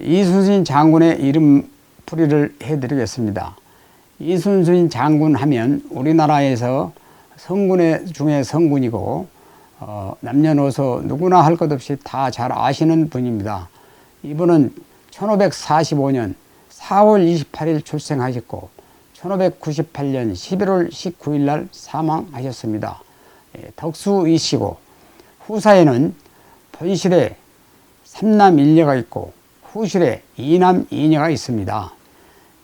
이순신 장군의 이름 풀이를 해드리겠습니다. 이순신 장군 하면 우리나라에서 성군의 중에 성군이고 어, 남녀노소 누구나 할 것 없이 다 잘 아시는 분입니다. 이분은 1545년 4월 28일 출생하셨고 1598년 11월 19일 날 사망하셨습니다. 예, 덕수이시고 후사에는 본실에 삼남 일녀가 있고 후실에 이남 이녀가 있습니다.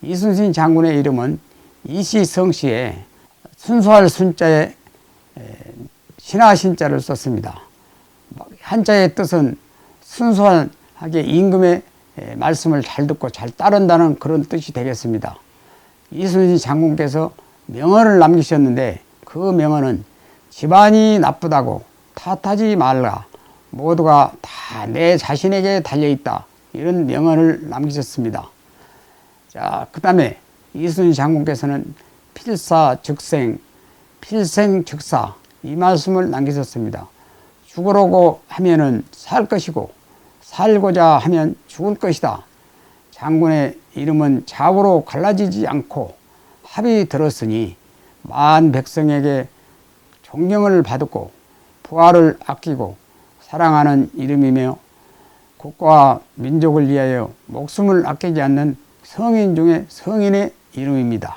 이순신 장군의 이름은 이시성씨에 순수할 순자에 에, 신하 신자를 썼습니다. 한자의 뜻은 순수하게 임금의 에, 말씀을 잘 듣고 잘 따른다는 그런 뜻이 되겠습니다. 이순신 장군께서 명언을 남기셨는데 그 명언은 집안이 나쁘다고 탓하지 말라. 모두가 다 내 자신에게 달려있다. 이런 명언을 남기셨습니다. 자, 그 다음에 이순신 장군께서는 필사 즉생, 필생 즉사 이 말씀을 남기셨습니다. 죽으려고 하면은 살 것이고 살고자 하면 죽을 것이다. 장군의 이름은 좌우로 갈라지지 않고 합이 들었으니 만 백성에게 존경을 받고 부하를 아끼고 사랑하는 이름이며 국가와 민족을 위하여 목숨을 아끼지 않는 성인 중에 성인의 이름입니다.